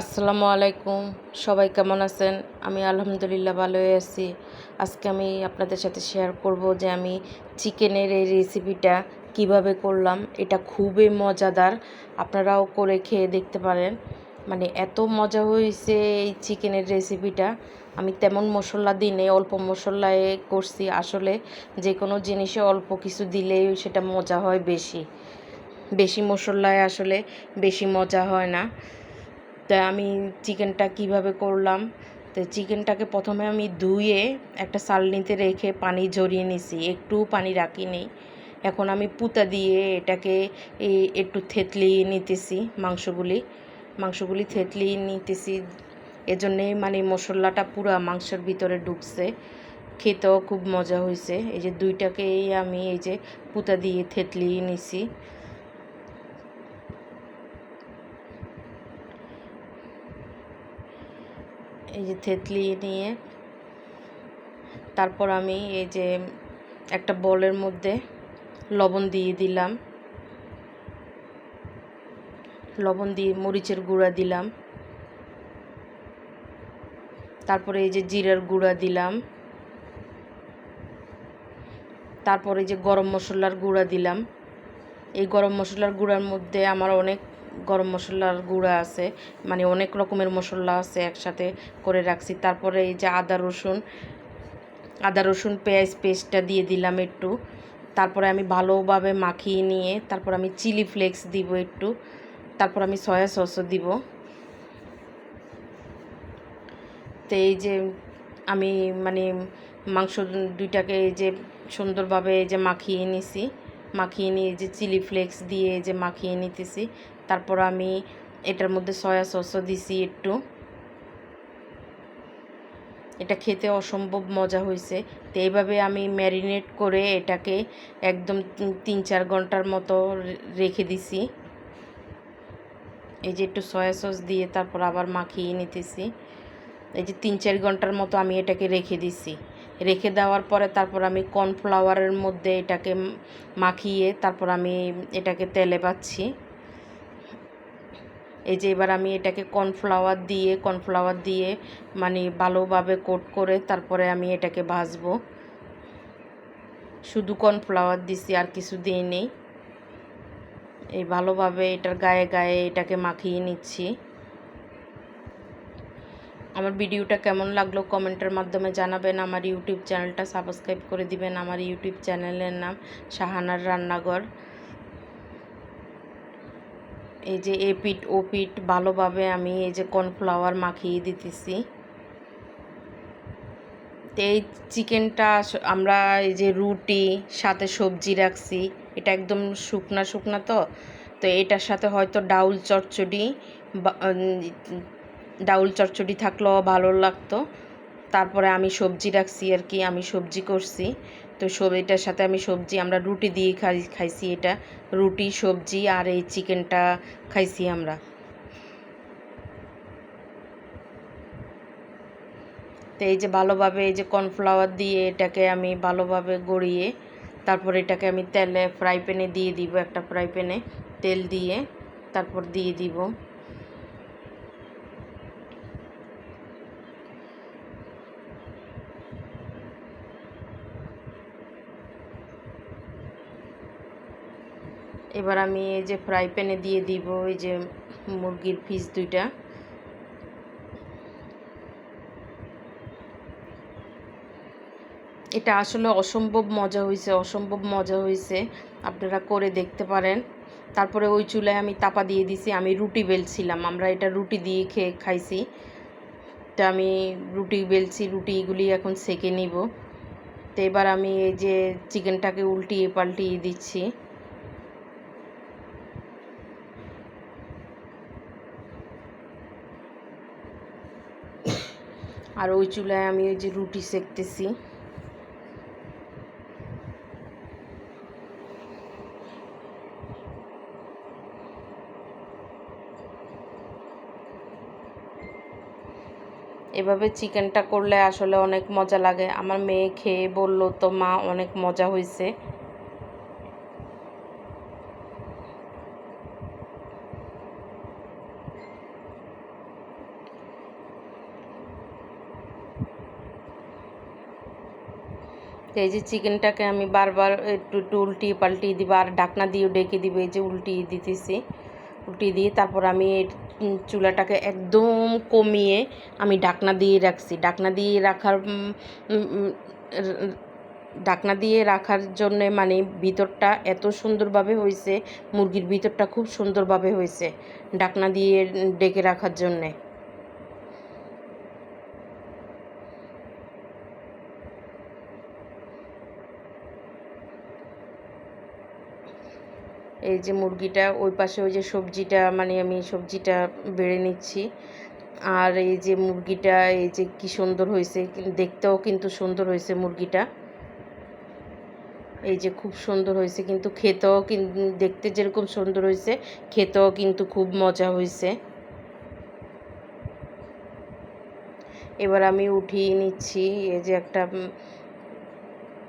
আসসালামু আলাইকুম। সবাই কেমন আছেন? আমি আলহামদুলিল্লাহ ভালোই আছি। আজকে আমি আপনাদের সাথে শেয়ার করব যে আমি চিকেনের এই রেসিপিটা কীভাবে করলাম। এটা খুবই মজাদার। আপনারাও করে খেয়ে দেখতে পারেন। মানে এত মজা হয়েছে এই চিকেনের রেসিপিটা আমি তেমন মশলা দিনে অল্প মশলায় করছি। আসলে যে কোনো জিনিসে অল্প কিছু দিলেই সেটা মজা হয় বেশি। বেশি মশলায় আসলে বেশি মজা হয় না। তা আমি চিকেনটা কীভাবে করলাম? তো চিকেনটাকে প্রথমে আমি ধুয়ে একটা চালনিতে রেখে পানি ঝরিয়ে নিছি। একটু পানি রাখিনি। এখন আমি পুতা দিয়ে এটাকে একটু থেতলিয়ে নিতেছি মাংসগুলি। মাংসগুলি থেতলিয়ে নিতেছি। এজন্যেই মানে মশলাটা পুরো মাংসের ভিতরে ঢুকছে। খেতেও খুব মজা হয়েছে এই যে দুইটাকেই আমি এই যে পুতা দিয়ে থেতলিয়ে নিছি। এই যে থেতলি নিয়ে, তারপর আমি এই যে একটা বলের মধ্যে লবণ দিয়ে দিলাম। লবণ দিয়ে মরিচের গুঁড়া দিলাম। তারপরে এই যে জিরার গুঁড়া দিলাম। তারপরে যে গরম মশলার গুঁড়া দিলাম। এই গরম মশলার গুঁড়ার মধ্যে আমার অনেক গরম মশলার গুঁড়া আছে মানে অনেক রকমের মশলা আছে একসাথে করে রাখছি। তারপরে এই যে আদা রসুন আদা রসুন পেঁয়াজ পেস্টটা দিয়ে দিলাম একটু। তারপরে আমি ভালোভাবে মাখিয়ে নিয়ে তারপর আমি চিলি ফ্লেক্স দিব একটু। তারপর আমি সয়া সসও দিব। তো এই যে আমি মানে মাংস দুইটাকে এই যে সুন্দরভাবে এই যে মাখিয়ে নিছি। মাখিয়ে নিয়ে যে চিলি ফ্লেক্স দিয়ে যে মাখিয়ে নিতেছি। তারপর আমি এটার মধ্যে সয়া সসও দিছি একটু। এটা খেতে অসম্ভব মজা হয়েছে। তো এইভাবে আমি ম্যারিনেট করে এটাকে একদম তিন চার ঘণ্টার মতো রেখে দিছি। এই যে একটু সয়া সস দিয়ে তারপর আবার মাখিয়ে নিতেছি। এই যে তিন, চার ঘণ্টার মতো আমি এটাকে রেখে দিছি। রেখে দেওয়ার পরে তারপর আমি কর্নফ্লাওয়ারের মধ্যে এটাকে মাখিয়ে তারপর আমি এটাকে তেলে পাচ্ছি এই যে এবার আমি এটাকে কর্নফ্লাওয়ার দিয়ে কর্নফ্লাওয়ার দিয়ে মানে ভালোভাবে কোট করে তারপরে আমি এটাকে ভাজবো। শুধু কর্নফ্লাওয়ার দিছি, আর কিছু দিয়ে নেই এই ভালোভাবে এটার গায়ে গায়ে এটাকে মাখিয়ে নিচ্ছি। আমার ভিডিওটা কেমন লাগল কমেন্টের মাধ্যমে জানাবেন। আমার ইউটিউব চ্যানেলটা সাবস্ক্রাইব করে দিবেন। আমার ইউটিউব চ্যানেলের নাম শাহানার রান্নাঘর। এই যে এ পিঠ, ও ভালোভাবে আমি এই যে কর্নফ্লাওয়ার মাখিয়ে দিতেছি। এই চিকেনটা আমরা এই যে রুটি, সাথে সবজি রাখছি। এটা একদম শুকনা শুকনা তো। তো এটার সাথে হয়তো ডাউল চচ্চড়ি ডাউল চচ্চড়ি থাকলেও ভালো লাগতো। তারপরে আমি সবজি রাখছি আর কি, আমি সবজি করছি। তো সব এটার সাথে আমি সবজি, আমরা রুটি দিয়ে খাই, খাইছি এটা। রুটি, সবজি আর এই চিকেনটা খাইছি আমরা। তো এই যে ভালোভাবে এই যে কর্নফ্লাওয়ার দিয়ে এটাকে আমি ভালোভাবে গড়িয়ে, তারপর এটাকে আমি তেলে ফ্রাই প্যানে দিয়ে দিব একটা ফ্রাই প্যানে, তেল দিয়ে তারপর দিয়ে দিব। এবার আমি এই যে ফ্রাই প্যানে দিয়ে দিব, এই যে মুরগির পিস দুইটা। এটা আসলে অসম্ভব মজা হয়েছে অসম্ভব মজা হয়েছে আপনারা করে দেখতে পারেন। তারপরে ওই চুলায় আমি তাপা দিয়ে দিছি, আমি রুটি বেলছিলাম। আমরা এটা রুটি দিয়ে খেয়ে খাইছি। তো আমি রুটি বেলছি রুটিগুলি এখন সেকে নিব। তো এবার আমি এই যে চিকেনটাকে উল্টিয়ে পাল্টিয়ে দিচ্ছি। আর ওই চুলায় আমি ওই যে রুটি সেকতেছি। এভাবে চিকেনটা করলে আসলে অনেক মজা লাগে। আমার মেয়ে খেয়ে বলল, তো মা, অনেক মজা হয়েছে এই যে চিকেনটাকে আমি বারবার একটু একটু উল্টিয়ে পাল্টিয়ে দিব, আর ঢাকনা দিয়ে ডেকে দিব, এই যে উল্টিয়ে দিতেছি। উল্টিয়ে দিয়ে তারপর আমি চুলাটাকে একদম কমিয়ে আমি ঢাকনা দিয়ে রাখছি। ঢাকনা দিয়ে রাখার ঢাকনা দিয়ে রাখার জন্যে মানে ভিতরটা এত সুন্দরভাবে হয়েছে মুরগির ভিতরটা খুব সুন্দরভাবে হয়েছে ঢাকনা দিয়ে ডেকে রাখার জন্যে। এই যে মুরগিটা, ওই পাশে ওই যে সবজিটা মানে আমি সবজিটা বেড়ে নিচ্ছি। আর এই যে মুরগিটা, এই যে কি সুন্দর হয়েছে দেখতেও কিন্তু সুন্দর হয়েছে মুরগিটা। এই যে খুব সুন্দর হয়েছে, কিন্তু খেতেও কিন্তু দেখতে যেরকম সুন্দর হয়েছে, খেতেও কিন্তু খুব মজা হয়েছে। এবার আমি উঠিয়ে নিচ্ছি, এই যে একটা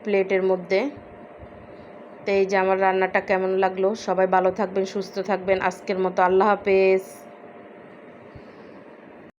প্লেটের মধ্যে। তো এই যে আমার রান্নাটা কেমন লাগল? সবাই ভালো থাকবেন, সুস্থ থাকবেন। আজকের মতো আল্লাহ হাফেজ।